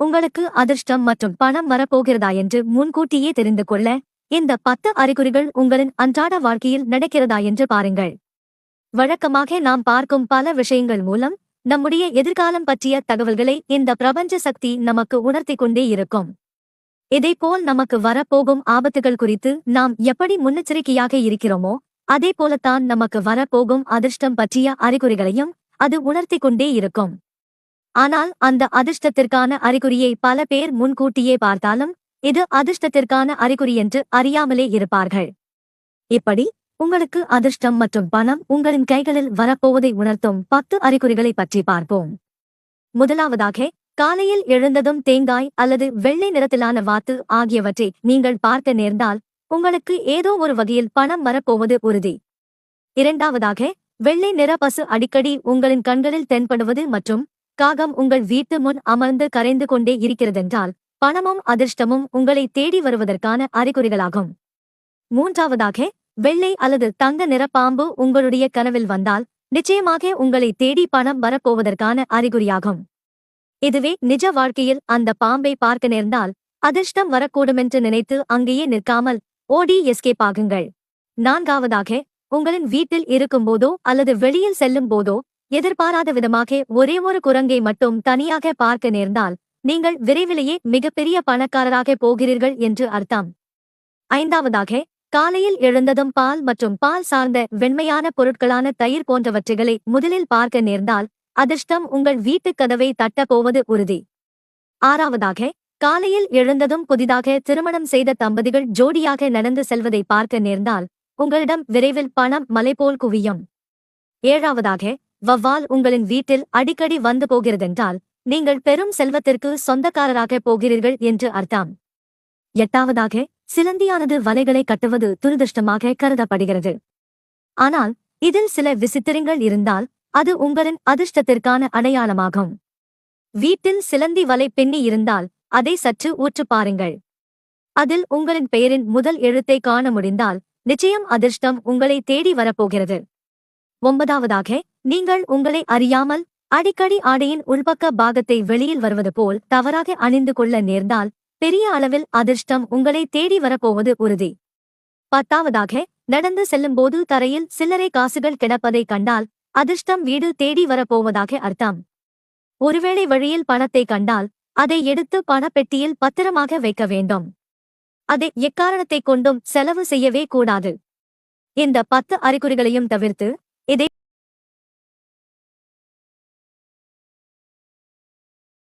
உங்களுக்கு அதிர்ஷ்டம் மற்றும் பணம் வரப்போகிறதா என்று முன்கூட்டியே தெரிந்து கொள்ள இந்த பத்து அறிகுறிகள் உங்களின் அன்றாட வாழ்க்கையில் நடக்கிறதா என்று பாருங்கள். வழக்கமாக நாம் பார்க்கும் பல விஷயங்கள் மூலம் நம்முடைய எதிர்காலம் பற்றிய தகவல்களை இந்த பிரபஞ்ச சக்தி நமக்கு உணர்த்தி கொண்டே இருக்கும். இதேபோல் நமக்கு வரப்போகும் ஆபத்துகள் குறித்து நாம் எப்படி முன்னெச்சரிக்கையாக இருக்கிறோமோ அதே போலத்தான் நமக்கு வரப்போகும் அதிர்ஷ்டம் பற்றிய அறிகுறிகளையும் அது உணர்த்தி கொண்டே இருக்கும். ஆனால் அந்த அதிர்ஷ்டத்திற்கான அறிகுறியை பல பேர் முன்கூட்டியே பார்த்தாலும் இது அதிர்ஷ்டத்திற்கான அறிகுறி என்று அறியாமலே இருப்பார்கள். இப்படி உங்களுக்கு அதிர்ஷ்டம் மற்றும் பணம் உங்களின் கைகளில் வரப்போவதை உணர்த்தும் பத்து அறிகுறிகளை பற்றி பார்ப்போம். முதலாவதாக காலையில் எழுந்ததும் தேங்காய் அல்லது வெள்ளை நிறத்திலான வாத்து ஆகியவற்றை நீங்கள் பார்க்க நேர்ந்தால் உங்களுக்கு ஏதோ ஒரு வகையில் பணம் வரப்போவது உறுதி. இரண்டாவதாக வெள்ளை நிற பசு அடிக்கடி உங்களின் கண்களில் தென்படுவது மற்றும் காகம் உங்கள் வீட்டு முன் அமர்ந்து கரைந்து கொண்டே இருக்கிறதென்றால் பணமும் அதிர்ஷ்டமும் உங்களை தேடி வருவதற்கான அறிகுறிகளாகும். மூன்றாவதாக வெள்ளை அல்லது தங்க நிற பாம்பு உங்களுடைய கனவில் வந்தால் நிச்சயமாக உங்களை தேடி பணம் வரப்போவதற்கான அறிகுறியாகும். இதுவே நிஜ வாழ்க்கையில் அந்த பாம்பை பார்க்க நேர்ந்தால் அதிர்ஷ்டம் வரக்கூடுமென்று நினைத்து அங்கேயே நிற்காமல் ஓடி எஸ்கேப் ஆகுங்கள். நான்காவதாக உங்களின் வீட்டில் இருக்கும்போதோ அல்லது வெளியில் செல்லும் போதோ எதிர்பாராத விதமாக ஒரே ஒரு குரங்கை மட்டும் தனியாக பார்க்க நேர்ந்தால் நீங்கள் விரைவிலேயே மிகப்பெரிய பணக்காரராக போகிறீர்கள் என்று அர்த்தம். ஐந்தாவதாக காலையில் எழுந்ததும் பால் மற்றும் பால் சார்ந்த வெண்மையான பொருட்களான தயிர் போன்றவற்றைகளை முதலில் பார்க்க நேர்ந்தால் அதிர்ஷ்டம் உங்கள் வீட்டுக் கதவை தட்டப் போவது உறுதி. ஆறாவதாக காலையில் எழுந்ததும் புதிதாக திருமணம் செய்த தம்பதிகள் ஜோடியாக நடந்து செல்வதை பார்க்க நேர்ந்தால் உங்களிடம் விரைவில் பணம் மலைபோல் குவியும். ஏழாவதாக வவ்வால் உங்களின் வீட்டில் அடிக்கடி வந்து போகிறதென்றால் நீங்கள் பெரும் செல்வத்திற்கு சொந்தக்காரராக போகிறீர்கள் என்று அர்த்தம். எட்டாவதாக சிலந்தியானது வலைகளை கட்டுவது துரதிருஷ்டமாக கருதப்படுகிறது. ஆனால் இதில் சில விசித்திரங்கள் இருந்தால் அது உங்களின் அதிர்ஷ்டத்திற்கான அடையாளமாகும். வீட்டில் சிலந்தி வலை பின்னி இருந்தால் அதை சற்று ஊற்று பாருங்கள். அதில் உங்களின் பெயரின் முதல் எழுத்தை காண முடிந்தால் நிச்சயம் அதிர்ஷ்டம் உங்களை தேடி வரப்போகிறது. ஒன்பதாவதாக நீங்கள் உங்களை அறியாமல் அடிக்கடி ஆடையின் உள்பக்க பாகத்தை வெளியில் வருவது போல் தவறாக அணிந்து கொள்ள நேர்ந்தால் பெரிய அளவில் அதிர்ஷ்டம் உங்களை தேடி வரப்போவது உறுதி. பத்தாவதாக நடந்து செல்லும்போது தரையில் சில்லறை காசுகள் கிடப்பதைக் கண்டால் அதிர்ஷ்டம் வீடு தேடி வரப்போவதாக அர்த்தம். ஒருவேளை வழியில் பணத்தை கண்டால் அதை எடுத்து பணப்பெட்டியில் பத்திரமாக வைக்க வேண்டும். அதை எக்காரணத்தைக் கொண்டும் செலவு செய்யவே கூடாது. இந்த பத்து அறிகுறிகளையும் தவிர்த்து